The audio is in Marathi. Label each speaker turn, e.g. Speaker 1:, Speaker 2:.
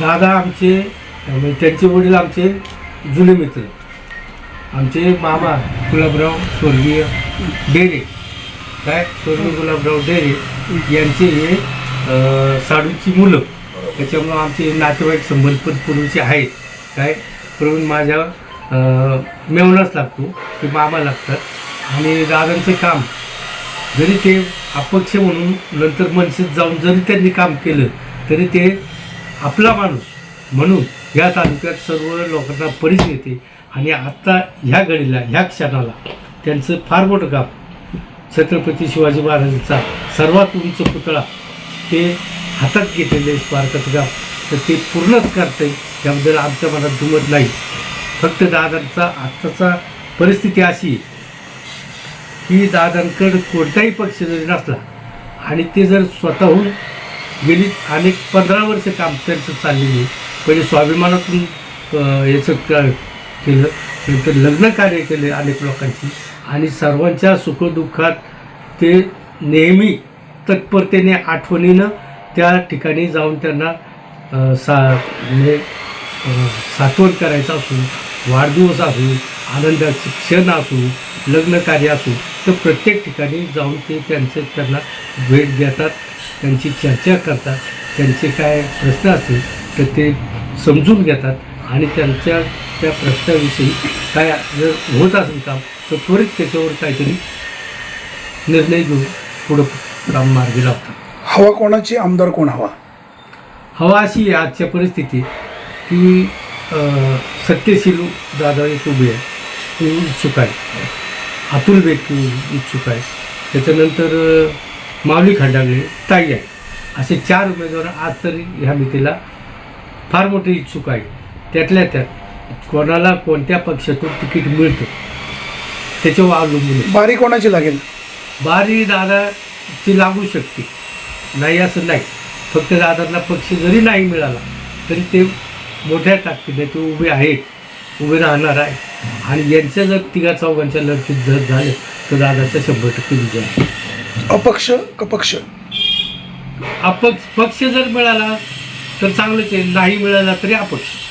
Speaker 1: दादा आमचे म्हणजे त्यांचे वडील आमचे जुने मित्र. आमचे मामा गुलाबराव स्वर्गीय डेरे. काय? स्वर्गीय गुलाबराव डेरे यांचे हे साडूची मुलं. त्याच्यामुळं आमचे नातेवाईक संबंध पण पूर्वीचे आहेत. काय? प्रवीण माझ्या मेवणाच लागतो ते मामा लागतात. आणि दादांचे काम जरी ते अपक्ष म्हणून नंतर मनसेत जाऊन जरी त्यांनी काम केलं तरी ते आपला माणूस म्हणून या तालुक्यात सर्व लोकांना परिच येते आणि आत्ता ह्या घडीला ह्या क्षणाला त्यांचं फार मोठं काम. छत्रपती शिवाजी महाराजांचा सर्वात उंच पुतळा ते हातात घेतलेले स्मारकाचं काम. तर ते पूर्णच करता येईल त्याबद्दल आमच्या मनात दुमत नाही. फक्त दादांचा आत्ताचा परिस्थिती अशी की दादांकडं कोणताही पक्ष जरी नसला आणि ते जर स्वतःहून गेली अनेक पंधरा वर्ष काम त्यांचं चाललेली आहे. पहिले स्वाभिमानातून याचं केलं नंतर लग्न कार्य केले अनेक लोकांची आणि सर्वांच्या सुखदुःखात ते नेहमी तत्परतेने आठवणीनं त्या ठिकाणी जाऊन त्यांना सा म्हणजे साठवण करायचं असू वाढदिवस असू आनंदाचे क्षण असू लग्न कार्य असू तर प्रत्येक ठिकाणी जाऊन ते त्यांचे त्यांना भेट देतात त्यांची चर्चा करतात त्यांचे काय प्रश्न असतील तर ते समजून घेतात आणि त्यांच्या त्या प्रश्नाविषयी काय जर होत असेल काम तर त्वरित त्याच्यावर काहीतरी निर्णय घेऊन पुढं काम मार्गी लावतात.
Speaker 2: हवा कोणाची आमदार कोण हवा?
Speaker 1: हवा अशी आहे आजच्या परिस्थितीत की सत्यशील दादा एक उभे आहे ते इच्छुक आहे अतुल बेटकी इच्छुक आहे त्याच्यानंतर माऊली खंडागळे ताई आहे. असे चार उमेदवार आज तरी ह्या मितीला फार मोठे इच्छुक आहे त्यातल्या त्यात कोणाला कोणत्या पक्षातून तिकीट मिळतं त्याच्यावर अवलंबून
Speaker 2: बारी कोणाची लागेल?
Speaker 1: बारी दादाची लागू शकते. नाही असं नाही. फक्त दादांना पक्ष जरी नाही मिळाला तरी ते मोठ्या ताकदीने ते उभे आहेत उभे राहणार आहे आणि यांच्या जर तिघा चौघांच्या लढतीत जर झाले तर दादाचा शंभर टक्के विजय आहे.
Speaker 2: अपक्ष कपक्ष?
Speaker 1: अपक्ष पक्ष जर मिळाला तर चांगलंच आहे. नाही मिळाला तरी अपक्ष.